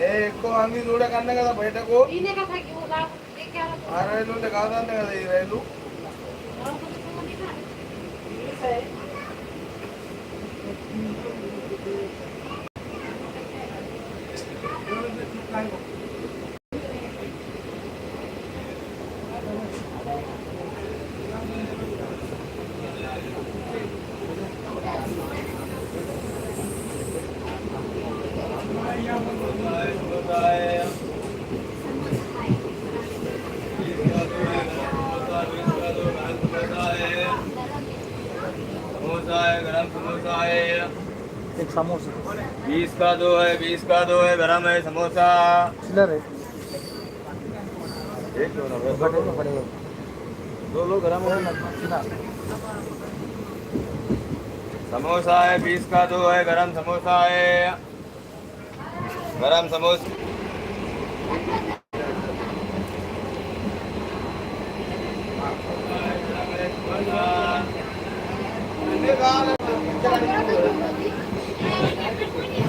ఏ ఎక్కువ మంది చూడకన్నా కదా బయటకు. ఆ రైలు ఉంటే కాదన్నే కదా ఈ రైలు. एक समोसा। बीस का दो है बीस का दो है गरम है समोसा। चिल्लर है एक दो ना बड़े बड़े दो लोग गरम है समोसा है बीस का दो है गरम समोसा है। Garam samus. Terima kasih.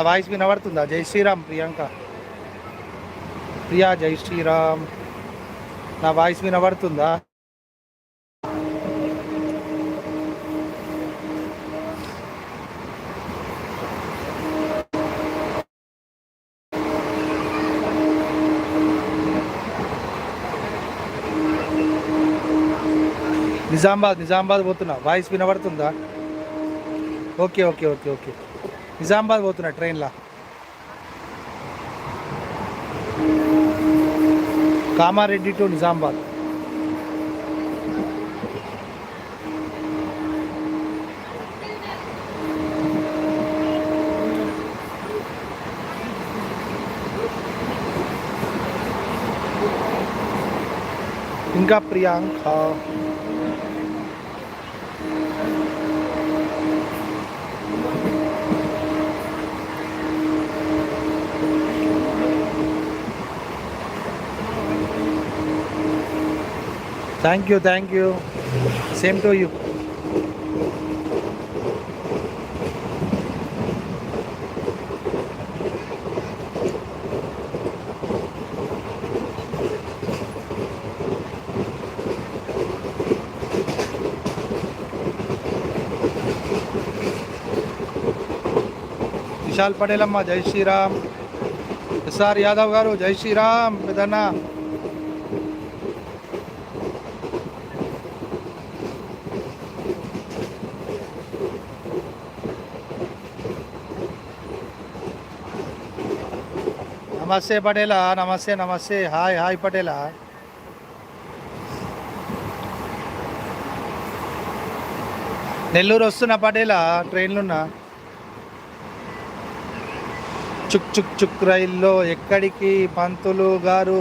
నా వాయిస్ వినబడుతుందా? జై శ్రీరామ్ ప్రియాంక. ప్రియా జై శ్రీరామ్. నా వాయిస్ వినబడుతుందా? నిజామాబాద్ నిజామాబాద్ పోతున్నా. వాయిస్ వినబడుతుందా? Okay okay okay okay. Nizamabad పోతున్నా ట్రైన్లో. కామారెడ్డి టు నిజామాబాద్. ఇంకా Priyanka thank you thank you same to you Vishal Patel అమ్మ జై శ్రీరామ్ ఎస్ఆర్ యాదవ్ గారు జై శ్రీరామ్ పెదన్న నమస్తే పటేలా నమస్తే నమస్తే. Hi hi పటేలా. నెల్లూరు వస్తున్నా పటేలా ట్రైన్లున్నా? చుక్ చుక్ చుక్ రైల్లో ఎక్కడికి పంతులు గారు?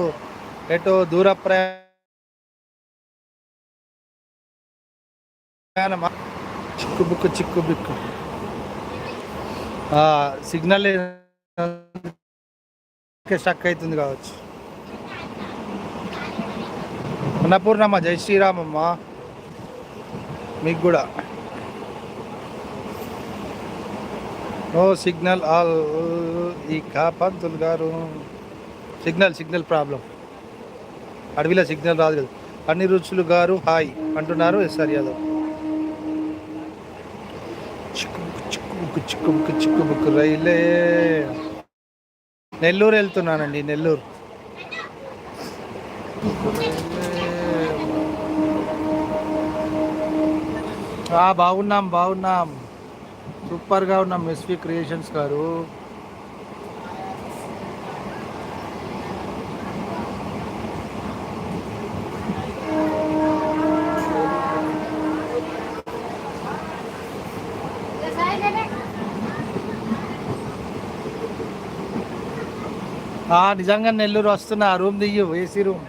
ఎటో దూర ప్రయాణమా? చిక్కు బుక్కు చిక్కు బిక్కు. సిగ్నల్ స్టక్ అవుతుంది కావచ్చు. అన్నపూర్ణమ్మ జై శ్రీరామమ్మ. మీకు కూడా. నో సిగ్నల్ ఆల్ ఈ కా పంతులు గారు. Signal signal problem. అడవిలో సిగ్నల్ రాదు కదా. అన్ని రుచులు గారు హాయ్ అంటున్నారు ఎస్ఆర్ యాదవ్. చిక్కుబుక్కు చిక్కుబుక్కు చిక్కుబుక్కు చిక్కుబుక్కు రైలే. నెల్లూరు వెళ్తున్నానండి నెల్లూరు. బాగున్నాం బాగున్నాం. సూపర్గా ఉన్నాం ఎస్వి క్రియేషన్స్ గారు. ఆ, నిజంగా నెల్లూరు వస్తున్నా రూమ్ దియ్యు ఏసీ రూమ్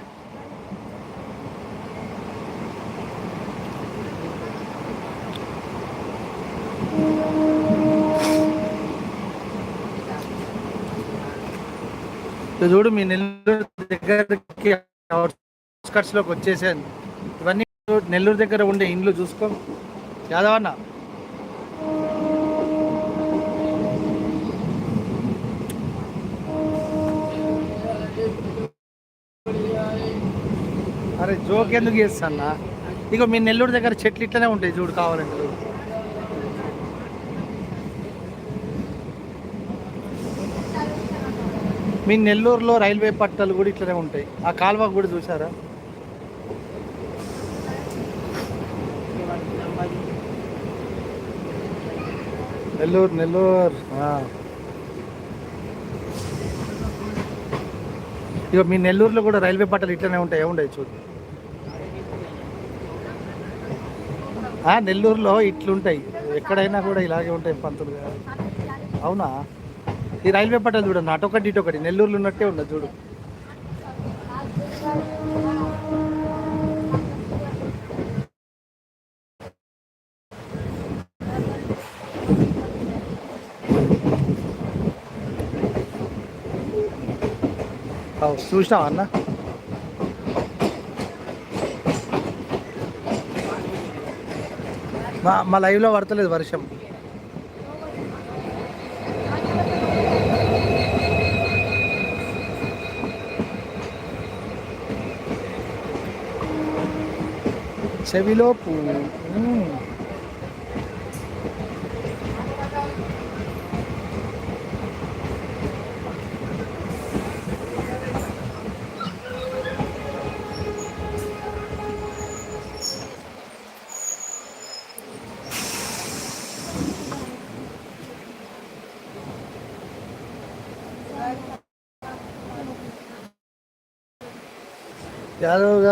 చూడు మీ నెల్లూరు దగ్గరకి లోకి వచ్చేసాను ఇవన్నీ నెల్లూరు దగ్గర ఉండే ఇండ్లు చూసుకో. యాదవన్నా. అరే జోక్ ఎందుకు చేస్తానా ఇక మీ నెల్లూరు దగ్గర చెట్లు ఇట్లనే ఉంటాయి చూడు కావాలంటే మీ నెల్లూరులో రైల్వే పట్టాలు కూడా ఇట్లనే ఉంటాయి. ఆ కాలువ కూడా చూసారా నెల్లూరు నెల్లూరు ఇక మీ నెల్లూరులో కూడా రైల్వే పట్టాలు ఇట్లనే ఉంటాయి. ఏముంటాయి చూద్దాం నెల్లూరులో ఇట్లుంటాయి. ఎక్కడైనా కూడా ఇలాగే ఉంటాయి పంతులు గారు. అవునా? ఈ రైల్వే పట్టాలు చూడండి అటొకటి ఇటొకటి. నెల్లూరులో ఉన్నట్టే ఉండదు చూడు. అవు, చూసినావా అన్న? మా మా లైవ్లో పడతలేదు వర్షం. చెవిలో పువ్వు.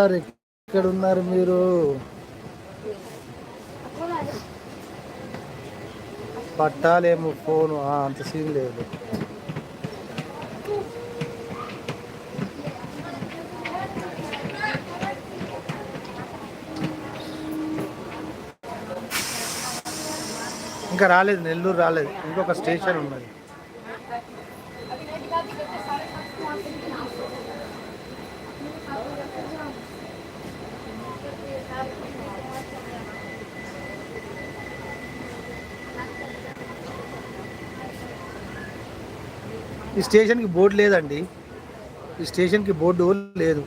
మ్మ్. ఎక్కడ ఉన్నారు మీరు? పట్టాలేమో ఫోను. ఆ, అంత సీన్ లేదు. ఇంకా రాలేదు. నెల్లూరు రాలేదు. ఇంకొక స్టేషన్ ఉన్నది. ఈ స్టేషన్కి బోర్డు లేదండి. ఈ స్టేషన్కి బోర్డు లేదు.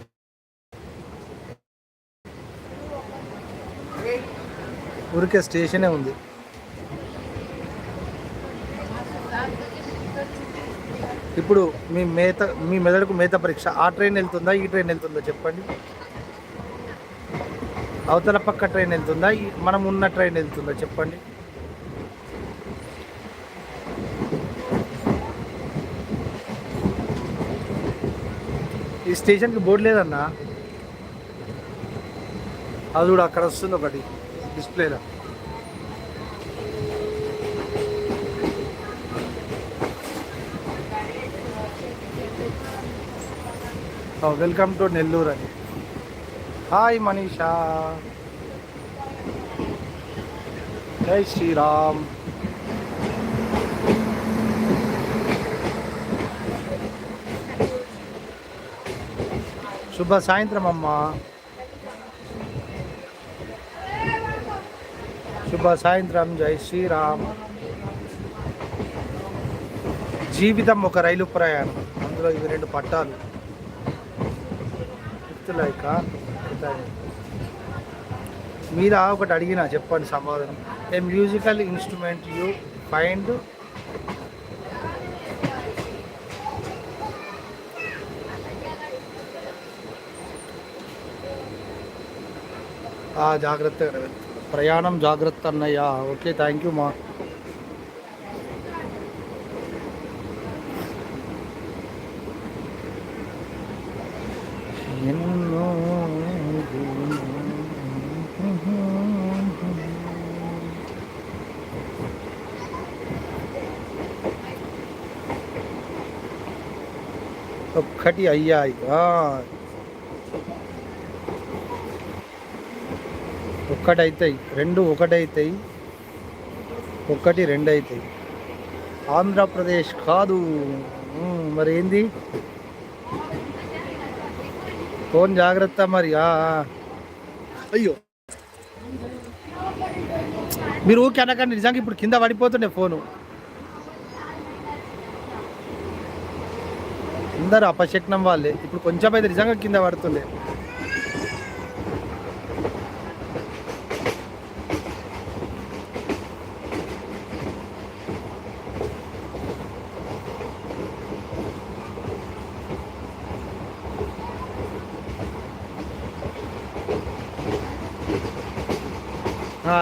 ఊరికే స్టేషనే ఉంది. ఇప్పుడు మీ మేత మీ మెదడుకు మేత పరీక్ష ఆ ట్రైన్ వెళ్తుందా ఈ ట్రైన్ వెళ్తుందా చెప్పండి. అవతల పక్క ట్రైన్ వెళ్తుందా మనం ఉన్న ట్రైన్ వెళ్తుందా చెప్పండి. ఈ స్టేషన్కి బోర్డు లేదన్నా? అది కూడా అక్కడ వస్తుంది ఒకటి డిస్ప్లేలో. వెల్కమ్ టు నెల్లూరు అని. హాయ్ మనీషా. జై శ్రీరామ్. శుభ సాయంత్రం అమ్మా. శుభ సాయంత్రం జై శ్రీరామ్. జీవితం ఒక రైలు ప్రయాణం. అందులో ఇవి రెండు పట్టాలు. గుర్తులేక మీరు ఒకటి అడిగినా చెప్పండి సమాధానం. A musical instrument you find జాగ్రత్తగా వెళ్ళు. ప్రయాణం జాగ్రత్త అన్నయ్య ఓకే థ్యాంక్ యూ మా ఎన్నో ఒక్కటి అయ్యాయి ఒక్కటైతాయి అవుతాయి రెండు ఒకటి ఒక్కటి రెండు అవుతాయి ఆంధ్రప్రదేశ్ కాదు మరి ఏంది? ఫోన్ జాగ్రత్త మరి అయ్యో. మీరు ఊకే అనకండి నిజంగా ఇప్పుడు కింద పడిపోతుండే ఫోను. అందరు అపశక్నం వాళ్ళే. ఇప్పుడు కొంచెం అయితే నిజంగా కింద పడుతుండే.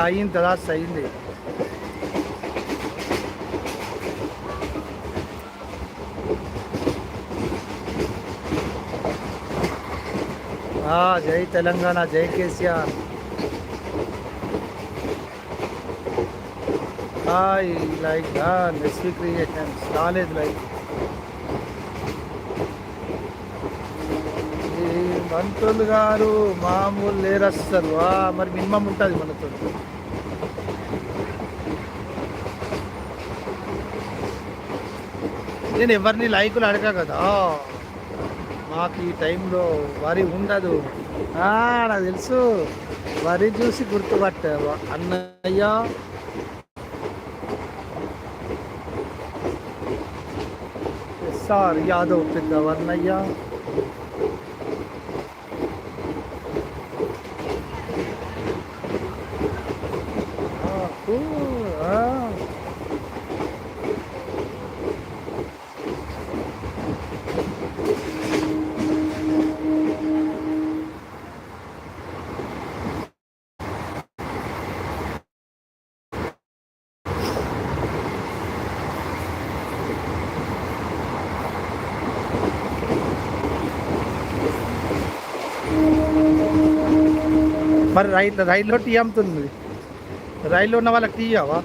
సాయం తదా సైంది Jai Telangana Jai KCR hi like done creation college like మంత్రులు గారు మామూలు లేరు అస్సలు మరి మినిమం ఉంటుంది మనతో నేను ఎవరిని లైకులు అడగా కదా. మాకు ఈ టైంలో వరి ఉండదు. నాకు తెలుసు. వరి చూసి గుర్తుపట్ట అన్నయ్య. సార్ యాదవ్ పెద్ద వర్ణయ్య ఊ, ఆ. మరి రైలు రైల్లో టీ అమ్ముతుంది. రైల్లో ఉన్న వాళ్ళకి టీ అవా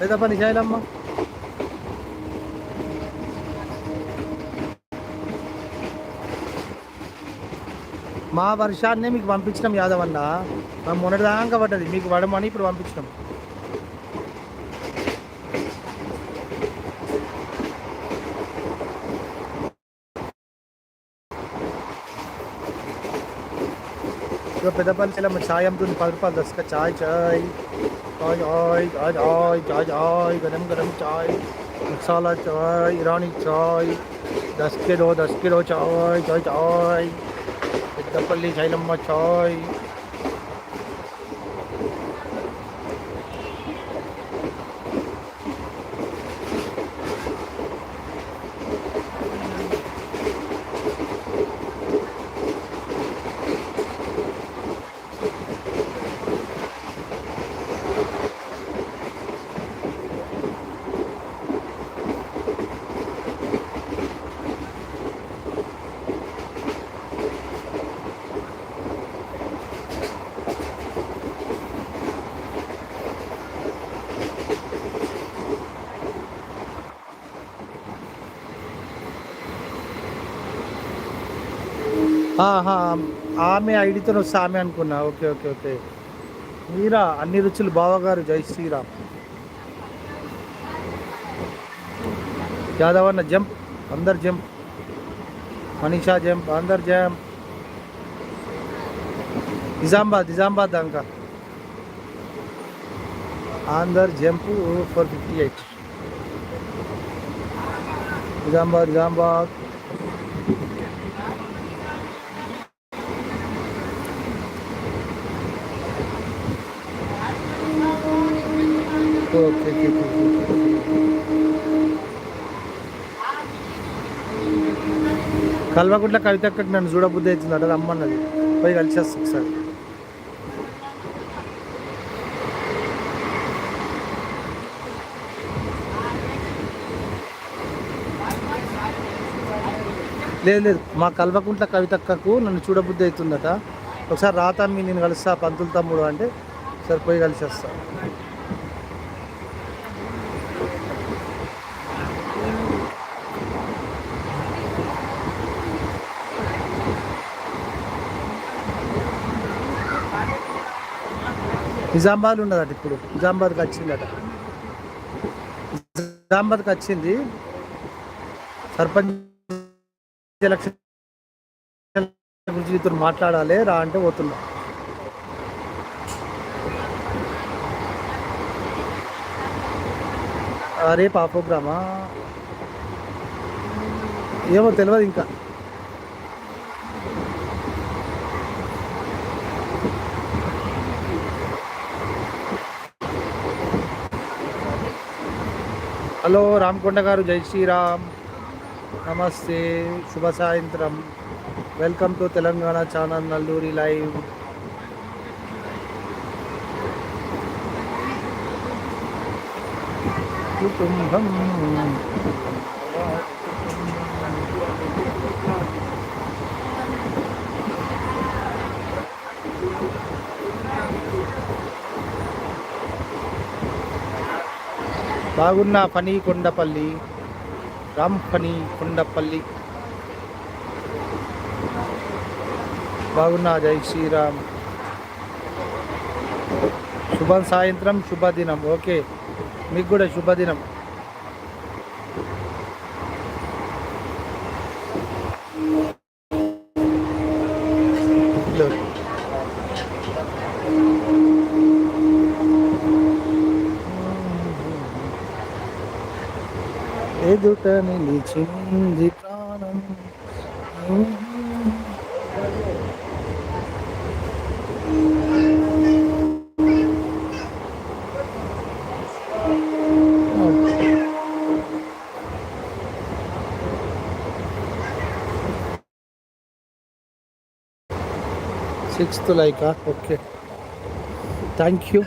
లేదా పని చేయాలమ్మా. మా వర్షాన్నే మీకు పంపించినాం యాదవ్ అన్న మేము మొన్నటిదాకా పడ్డది. మీకు పడమని ఇప్పుడు పంపించినాం. పెద్దపల్లిలో ఛాయ్ అమ్ముతుంది పది రూపాయలు దస్క ఛాయ్ ఛాయ్ ఛాయ్ హాయ్ ఛాయ్ హాయ్ ఛాయ్ హాయ్ గరం గరం ఛాయ్ मसाला चाय ईरानी चाय दस किलो दस किलो चाय चाय चाय डबली चाय लंबा चाय ఆమె ఐడితో వస్తే ఆమె అనుకున్నా. Okay okay okay. మీరా? అన్ని రుచులు బావగారు. జై శ్రీరామ్. యాదవ్ అన్న జంప్. అందరు జంప్. మనీషా జంప్. అందరు జంప్. నిజామాబాద్ నిజామాబాద్ దాకా అందరు jump. Four fifty eight. Nizamabad Nizamabad. Okay okay, okay, okay. నన్ను చూడబుద్ధి అవుతుంది అంటే రమ్మన్నది. పోయి కలిసేస్తా ఒకసారి. లేదు లేదు. మా కల్వకుంట్ల కవితక్కకు నన్ను చూడబుద్ధి అవుతుందట. ఒకసారి రాతమ్మి నేను కలుస్తా పంతులు తమ్ముడు అంటే సరిపోయి పోయి నిజామాబాద్ ఉన్నదట ఇప్పుడు. నిజామాబాద్కి వచ్చిందట. నిజామాబాద్కి వచ్చింది. సర్పంచ్ ఎలక్షన్ గురించి నీతో మాట్లాడాలి రా అంటే పోతున్నా. రేపు ఆ ప్రోగ్రామా? ఏమో తెలియదు ఇంకా. హలో రామకొండ గారు జై శ్రీరామ్. నమస్తే శుభ సాయంత్రం. Welcome to Telangana channel Nalluri live. కుటుంబం బాగున్న పని కొండపల్లి రామ్ పని కొండపల్లి. బాగున్నా జై శ్రీరామ్. శుభ సాయంత్రం శుభదినం. ఓకే మీకు కూడా శుభదినం. ఎదుట నిలిచింది ప్రాణం sixth Lyca okay thank you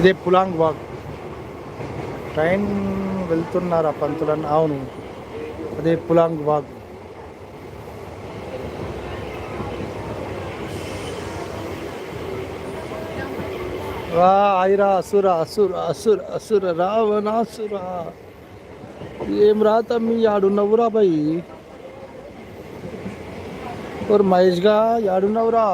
ఇదే పులాంగ్ వాక్ ట్రైన్ వెళ్తున్నారా పంతులన్న అవును అదే పులాంగ్ వాగ్ రా ఐరా అసుర అసుర అసుర అసుర రావణాసుర ఏం రా తమ్మి ఆడున్నవురా బై ఓర్ మహేష్గా ఆడున్నవురా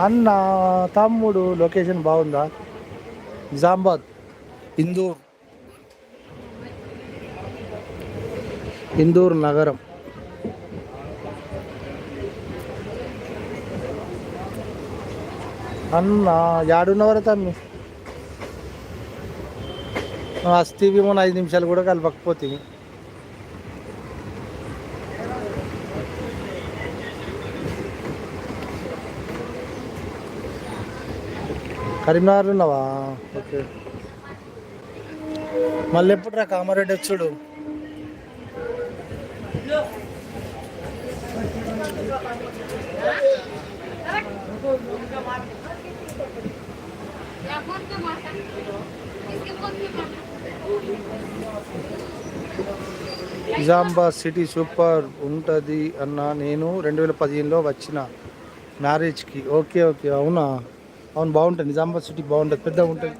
అన్న తమ్ముడు లొకేషన్ బాగుందా? నిజామాబాద్. ఇందూర్. ఇందూర్ నగరం. అన్న యాడున్నవరా తమ్మి? వస్తీవి మొన్న ఐదు నిమిషాలు కూడా కలపకపోతే. కరీంనగర్లో ఉన్నావా? ఓకే. మళ్ళీ ఎప్పుడు రా కామారెడ్డి వచ్చుడు? నిజాంబాద్ సిటీ సూపర్ ఉంటుంది అన్న. నేను రెండు వేల పదిహేనులో వచ్చిన మ్యారేజ్కి. Okay okay. అవునా? అవును బాగుంటుంది. నిజామాబాద్ సిటీ బాగుంటుంది పెద్దగా ఉంటుంది.